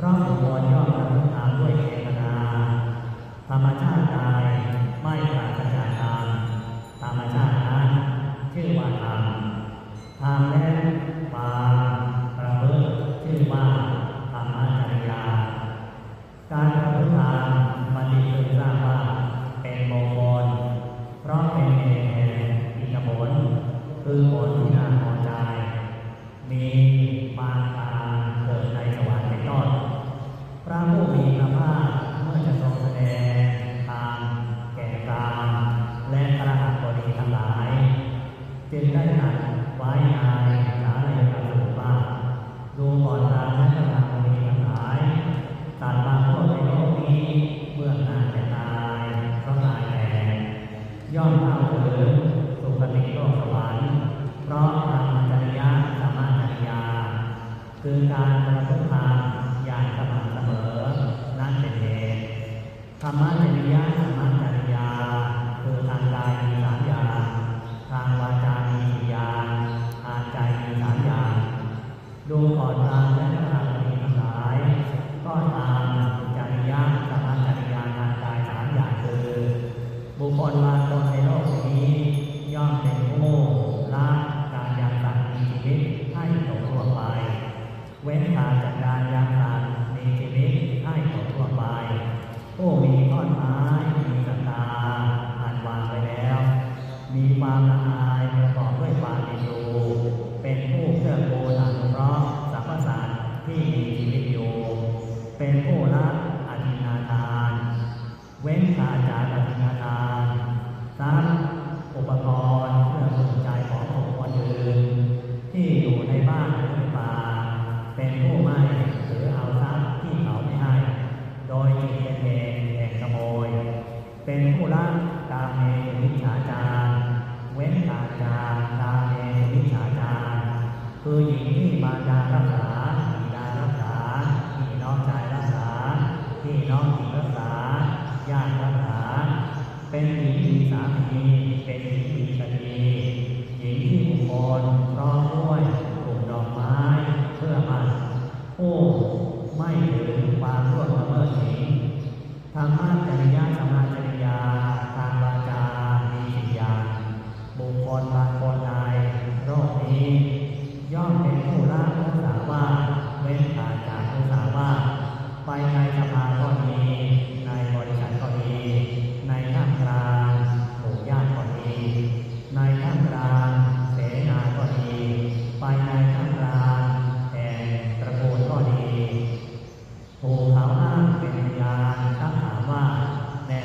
प्राण भगवान หญิงปิดชนีหญิงที่อุคคล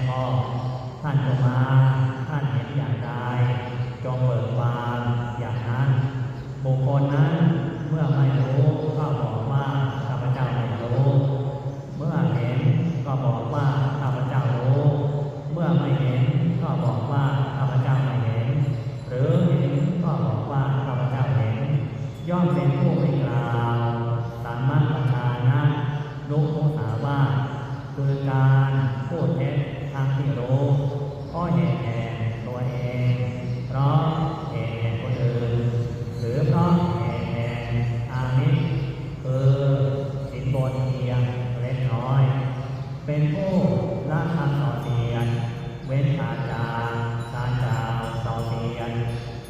พ่อ ท่านจงมา ท่านเห็นอย่างไรจงเปิด สารกาวเสาเสียน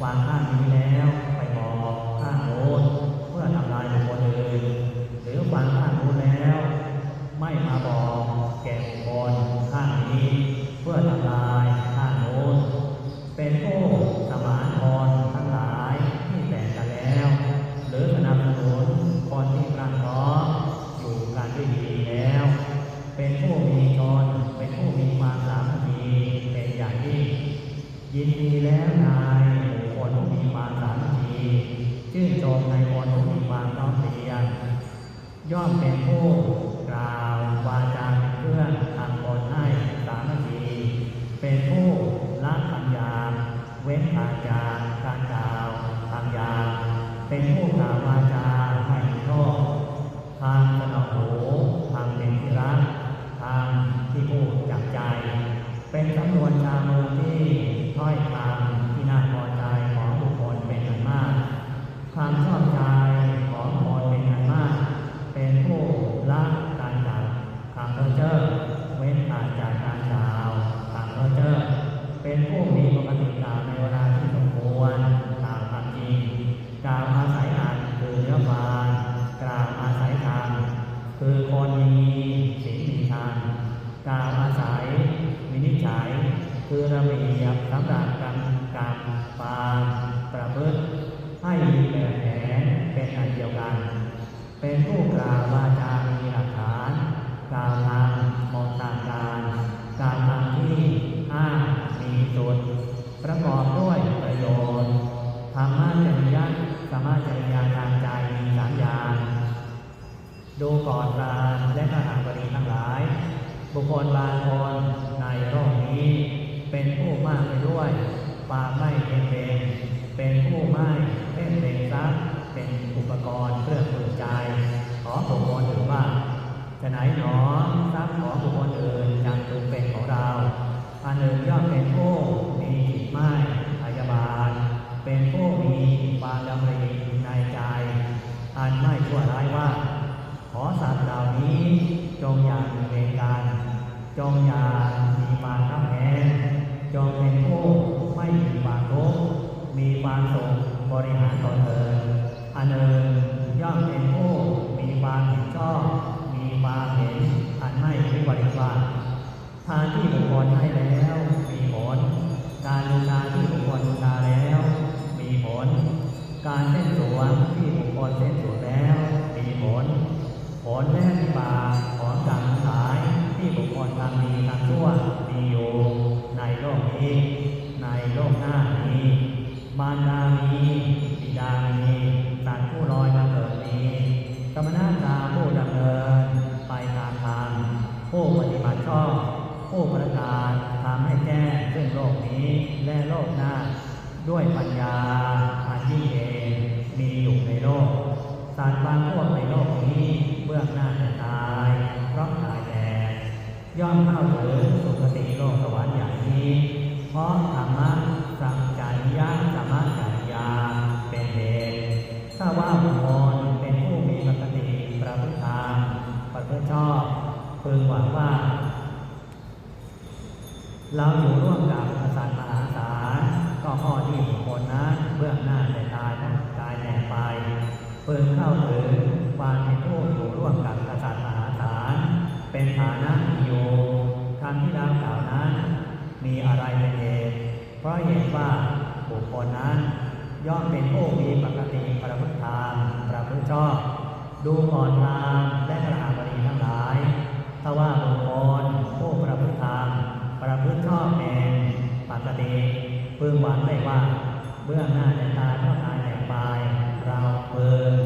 วางข้างนี้แล้วไปบอกข้างโน้นเพื่อทำลายบุคคลอื่นหรือวางข้างโน้นแล้ว ไม่มาบอกแก่บุคคลข้างนี้ จาการกล่าวทางยาเป็นผู้กล่าววาจาไม่ชอบทางสนองหูทางเป็นที่รักทางที่พูดจากใจ เป็นสำนวนชาวมือที่ถ้อยคำที่น่า สำหรับการการปางประพฤติให้มีแบบแผนเป็นอันเดียวกัน เป็นผู้กล่าววาจามีหลักฐานกล่าวทางมองตามการกาวทางที่อ้ามีสุดประกอบด้วยประโยชน์ธรรมะจริยะสมมารถจริยาทางใจมีสามอย่างดูก่อนรานและขหาบดีทั้งหลาย บุคคลบางคน มากไปด้วยควาไม่เป็นเป็นเป็นผู้ไม่เป็นเป็นทรัพย์เป็นอุปกรณ์เครื่องปลูกใจขอบุคคลถือว่าจะไหนหนอทรัพย์ของบุคคลอื่นจังถึงเป็นของเราอันหนึ่งย่อมเป็นผู้มีจิตไม่พยาบาทเป็นผู้มีความดำริในใจ อันไม่ชั่วร้ายว่า ขอสัตว์เหล่านี้จงอย่ามีเวรกันจงอย่ามีความางแค้น จงเป็นผู้ไม่มีความทุกข์มีความสุขบริหารตนเองอันหนึ่งย่อ ผู้ประกาศทำให้แจ้ซึ่งโลกนี้และโลกหน้า ด้วยปัญญาอันยิ่งเองมีอยู่ในโลกสัตว์บางพวกในโลกนี้เบื้องหน้าจะตายเพราะตายแดดย่อมเข้าถึงสุคติโลกสวรรค์อย่างนี้ เพราะธรรมะสังจาริยะธรรมะจาริยาเป็นเหตุถ้าว่า เราอยู่ร่วมกับกษัตริย์มหาศาลก็ข้อที่บุคคลนั้นเบื้องหน้าแต่ตายนั้นตายแน่ไปเพิ่งเข้าถึงความเป็นผู้อยู่ร่วมกับกษัตริย์มหาศาลเป็นฐานะอยู่คำที่เรากล่าวนั้น มีอะไรเป็นเหตุเพราะเหตุว่าบุคคลนั้น ย่อมเป็นผู้มีปกติประพฤติธรรมประพฤติชอบดูก่อนทางและกระหาบดีทั้งหลายถ้าว่า ปกติพึงหวังได้ว่า เบื้องหน้าจะตายเพราะตายแต่ไปเราเพิ่ง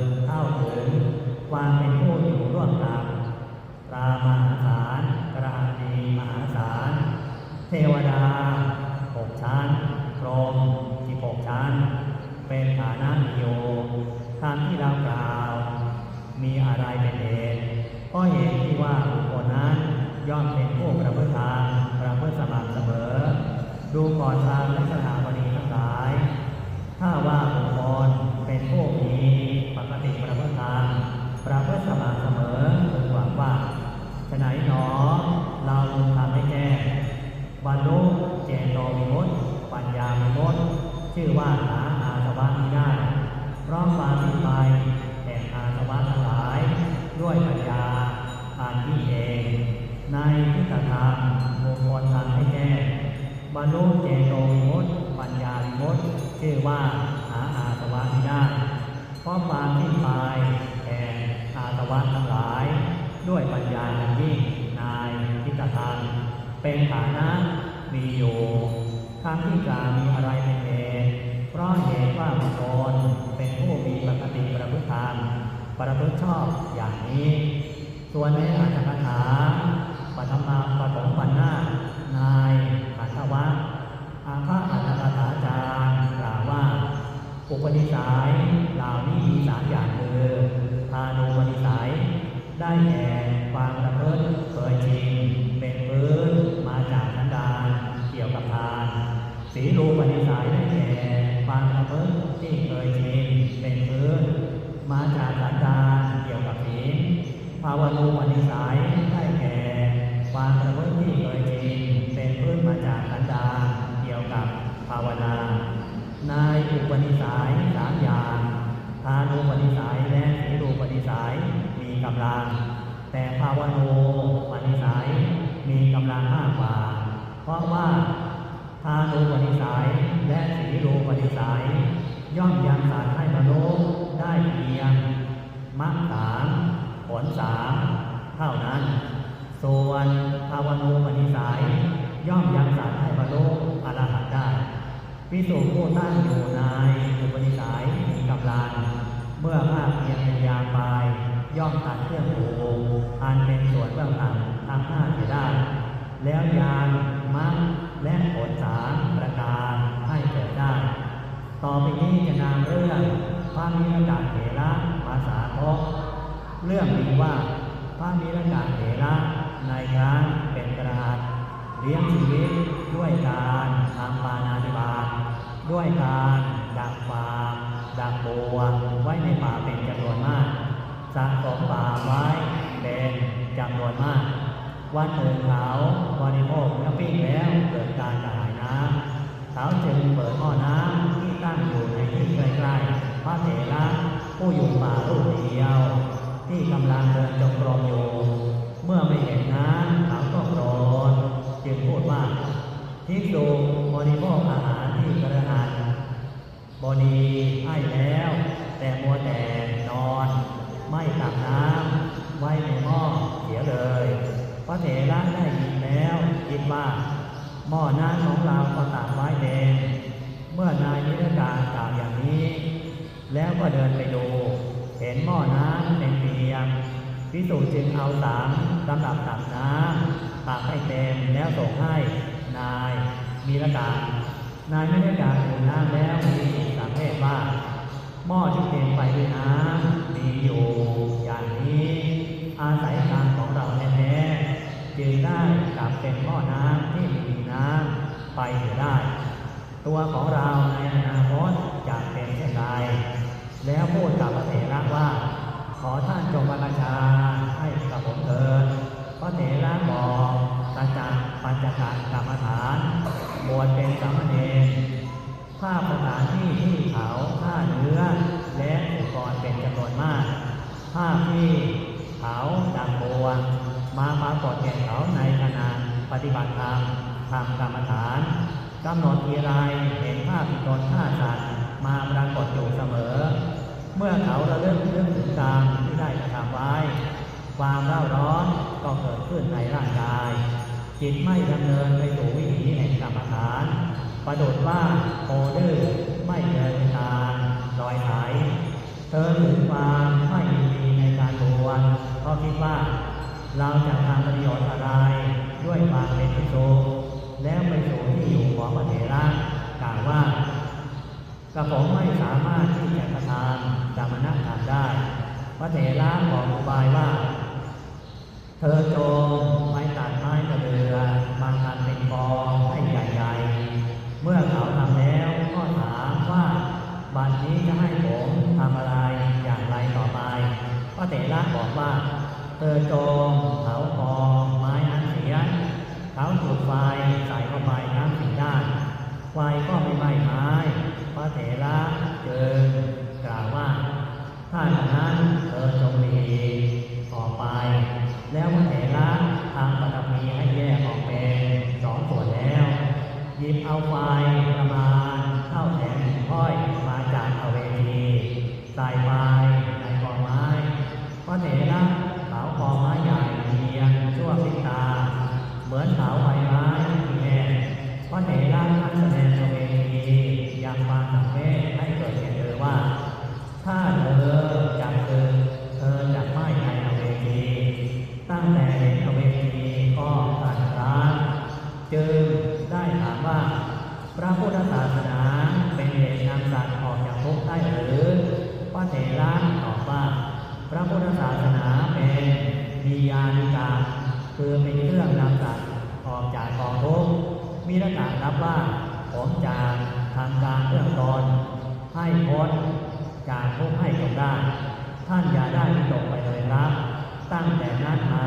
ดูก่อนทางและสถา้งที่กล่าวมีอะไรเป็นเหตุเพราะเหตุว่าบุคคลเป็นผู้มีปกติประพฤติธรรมประพฤติชอบอย่างนี้ ส่วนในอัตถกถาปัตมาปฐมปัญนา สีรูปนิสัยได้แก่ความประพฤติที่เคยชินเป็นพื้นมาจากสันดานเกี่ยวกับศีลภาวนูปนิสัยได้แก่ความประพฤติที่เคยชินเป็นพื้นมาจากสันดานเกี่ยวกับภาวนา ในอุปนิสัยสามอย่างทานุปนิสัยและสีรูปนิสัยมีกำลัง แต่ภาวโนปณิสัยมีกำลังมากกว่า เพราะว่า ทานุปณิสัยและสีรูปณิสัย ย่อมยังสารให้บรรลุได้เพียงมรรคสามผลสามเท่านั้น ส่วนภาวนูปณิสัย ย่อมยังสารให้บรรลุอรหันต์ได้พิสูจผู้ตั้งอยู่ในอุปนิสัยมีกำลังเมื่อภาคเพียรพยายามไป ย่อมตัดเครื่องผูกอันเป็นส่วนเบื้องหลังทาหน้าเสียได้ แล้วยานมรรคและผลสามประการให้เกิดได้ ต่อไปนี้จะนำเรื่องพระมิรกาเถระมาสาทกเรื่องมีว่าพระมิรกาเถระในครั้งเป็นกระหัตเลี้ยงชีวิตด้วยการทำปานาติบาตด้วยการดักฟางดักบัวไว้ในป่าเป็นจำนวนมากสะสมป่าไว้เป็นจำนวนมาก วันหนึ่งเขาบริโภคเนื้อปิ้งแล้วเกิดการกระหายน้ำเขาจึงเปิดหม้อน้ำที่ตั้งอยู่ในที่ใกล้ๆพระเถระผู้อยู่ป่ารูปเดียว ที่กำลังเดินจงกรมอยู่เมื่อไม่เห็นน้ำเขาก็โกรธจึงพูดว่าทิกษุบริโภคอาหารที่กระหันบดีให้แล้ว แต่มัวแต่นอน ไม่ตักน้ำไว้ในหม้อเสียเลย พระเถระได้ยินแล้วคิด ว่า หม้อน้ำของเราก็ตักไว้เองเมื่อนายนิรการกล่าวอย่างนี้ แล้วก็เดินไปดู เห็นหม้อน้ำเป็นเตียงพิสูจน์จึงเอาสามลำดับตักน้ำตักให้เต็มแล้วส่งให้นายมีรการ นายไม่ได้การดื่มน้ำแล้วมีสังเวชว่า หม้อที่เต็มไปด้วยน้ำมีอยู่อย่างนี้อาศัยกรรมของเราแท้ๆ จึงได้กลับเป็นหม้อน้ำที่มีน้ำไปเสียได้ ตัวของเราในอนาคตจะเป็นเช่นไรแล้วพูดกับพระเถระว่า ขอท่านจงบรรชาให้กับผมเถิดพระเถระบอกกระจัดปัญจการกรรมฐานบวชเป็นสามเณรภาพสถานที่ที่เขาท่าเนื้อและอุปกรณ์เป็นจำนวนมาก ภาพที่เขาดังบัวมาปรากฏแก่เขาในขณะปฏิบัติธรรมทำกรรมฐานกำหนดทีไรเห็นภาพตนท่าสัตว์มาปรากฏอยู่เสมอ เมื่อเขาระลึกนึกถึงกรรมที่ได้กระทำไว้ ความเร่าร้อนก็เกิดขึ้นในร่างกาย จิตไม่ดำเนินไปสู่วิถีแห่งกรรมฐาน ประดุดว่าโคดื้อไม่เดินตามรอยไถเธอถึงความไม่ดีในการบวชเพราะคิดว่า เราจะทำประโยชน์อะไรด้วยความเป็นที่สุขแล้วไปสู่ที่อยู่ของพระเถระกล่าวว่ากระผมไม่สามารถที่จะกระทำสามณธรรมได้ พระเถระบอกอุบายว่า เธอจง ม้ตัดไม้กระเดือมาทำเป็นกองให้ใหญ่ๆ เมื่อเขาทำแล้วก็ถามว่าบัดนี้จะให้ผมทำอะไรอย่างไรต่อไปพระเถระบอกว่าเธอจงเผากองไม้นั้นเสียเขาจุดไฟใส่เข้าไปทั้งสี่ด้านไฟก็ไม่ไหม้ไม้พระเถระเจึงกล่าวว่าถ้าอย่างนั้นเธอจงหลีออกไป แล้วพระเถระ รับว่าผมจะทำการเรื่องตนให้พ้นจากทุกข์ให้จงได้ ท่านอย่าได้ตกไปเลยครับ ตั้งแต่นั้นมา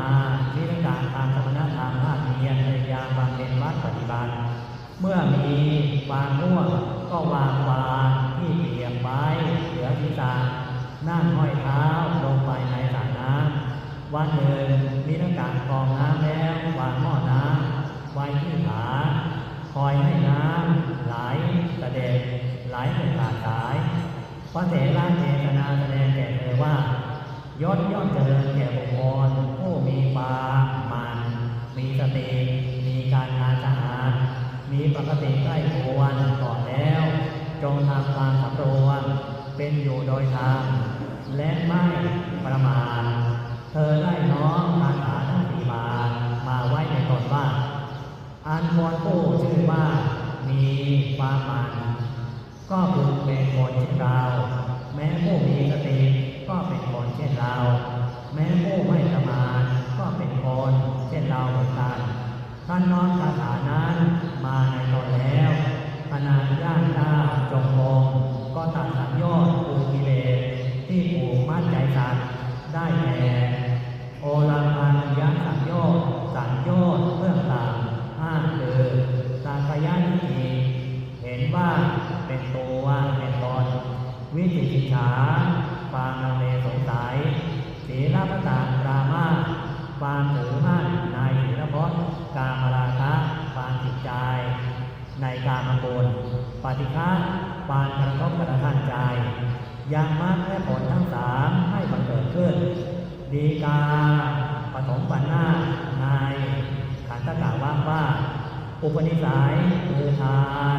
วิธีการทางสมณธรรมภาคเพียรพยายามบำเพ็ญวัดปฏิบัติ เมื่อมีวางง่วงก็วางวางที่เปียกไว้เหลือที่ตานั่งห้อยเท้าลงไปในสระน้ำวันหนึ่งมีนักการกองน้ำแล้ววางหม้อน้ำไว้ที่ขา คอยให้น้ำไหลกระเด็นไหลเป็นขาดสายพระเถระเทศนาแสดงแก่เธอว่ายศย่อมเจริญแก่บุคคลผู้มีความมัน มีสติมีการงานสะอาดมีปกติใกล้ควรก่อนแล้ว จงทำความสำรวมเป็นอยู่โดยธรรมและไม่ประมาทเธอได้น้อมคาถาทั้งสี่บาทมาไว้ในตนว่า อันควรผู้ชื่อว่ามีความมันก็พึงเป็นคนเช่นเรา แม้ผู้มีสติก็เป็นคนเช่นเรา แม้ผู้ไม่ประมาทก็เป็นคนเช่นเราเหมือนกันท่านน้อมคาถานั้นมาในตนแล้วขณะย่างก้าจงกรมก็ตัดสัญญอดปูกิเลสที่ผูกมัดใจสัตว์ได้แก่โอลังพันยักสัญญอดสัญญอดเบื้องต่ำห้าคือสากยานิทีเห็นว่า เป็นตัวเป็นตนวิจิกิจฉาความลังเลสงสัยศีลปตาปรามาความถือมั่นในศีลพจน์กามราคะความจิตใจ ในการมกุลปฏิฆะความกระทบกระทั่งใจยังมรรคและผลทั้งสามให้บังเกิดขึ้น ดีกาปฐมปัญนาในขันธกาว่างว่า อุปนิสัยคือทาน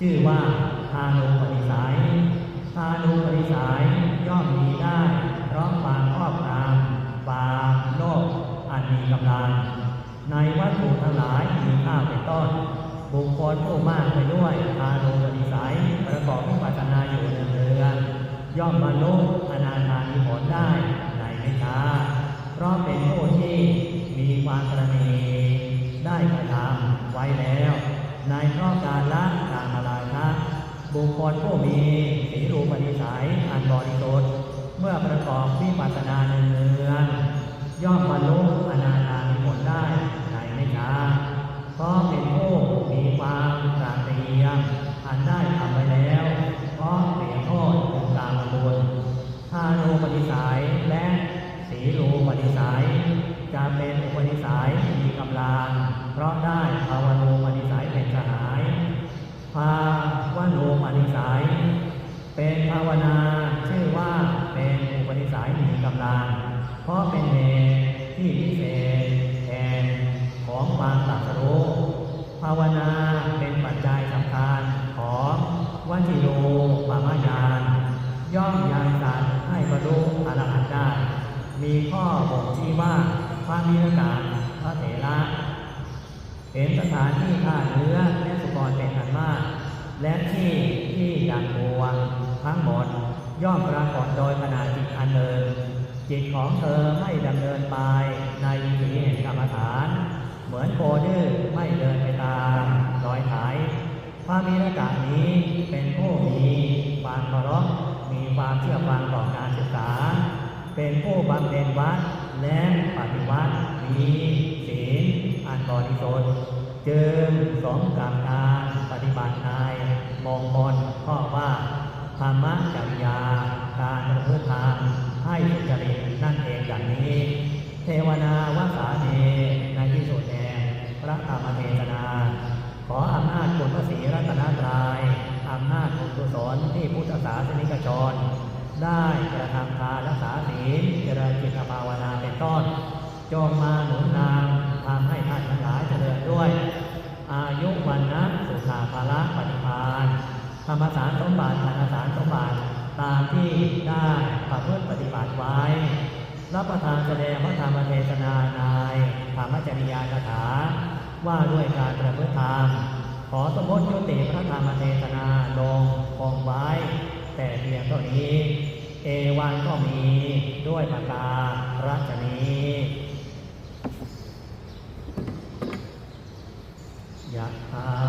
ชื่อว่าทานุปนิสัยทานุปนิสัยย่อมมีได้ เพราะความครอบงำบาปโลกอันมีกำลัง ในวัตถุทั้งหลายมีข้าวเป็นต้น บุคคลผู้มากไปด้วยทานุปนิสัยประกอบวิปัจจนาอยู่เนืองย่อมบรรลุอนา ในเพรอบการละการมาลายคะบุคคลผู้มีสีรูปนิสัยอันบริสุทธิ์เมื่อประกอบวิปัสสนาเนืองย่อมบรรลุ มีข้อบ่งชี้ว่าพระมิรการพระเถระเป็นสถานที่ฆ่าเนื้อและสุกรเป็นอันมาก และที่ที่อย่างบวงทั้งหมดย่อมปรากฏโดยขณะจิตอันหนึ่งจิตของเธอไม่ดำเนินไปในวิถีแห่งกรรมฐาน เหมือนโคดื้อไม่เดินไปตามรอยไถพระมีรกานี้เป็นผู้มีความเคารพมีความเชื่อฟังต่อการศึกษา เป็นผู้บำเพ็ญวัดและปฏิวัติมีศีลอันบริสุทธิ์จึงสมกับการปฏิบัติในมงคลข้อว่าธรรมจริยาการประพฤติธรรมให้สุจริตนั่นเองอย่างนี้ เทวนาวสาเนในที่สุดแห่งพระธรรมเทศนา ขออำนาจคุณพระศรีรัตนตรยัยอำนาจบุญกุศลที่พุทธศาสนิกชน ได้กระทำทานรักษาศีลเจริญจิตภาวนาเป็นต้นจงมาหนุนนำทำให้ท่านทั้งหลายเจริญด้วย อายุวันนะสุขาภาละปฏิภาณธรรมสารสมบัติธรรมสารสมบัติตามที่ได้ประพฤติปฏิบัติไว้ รับประทานแสดงพระธรรมเทศนาในธรรมจริยาคาถา ว่าด้วยการประพฤติธรรม ขอสมมติยุติพระธรรมเทศนาลงคงไว้ แต่เพียงเท่านี้ เอวันก็มีด้วยประการาชนียะา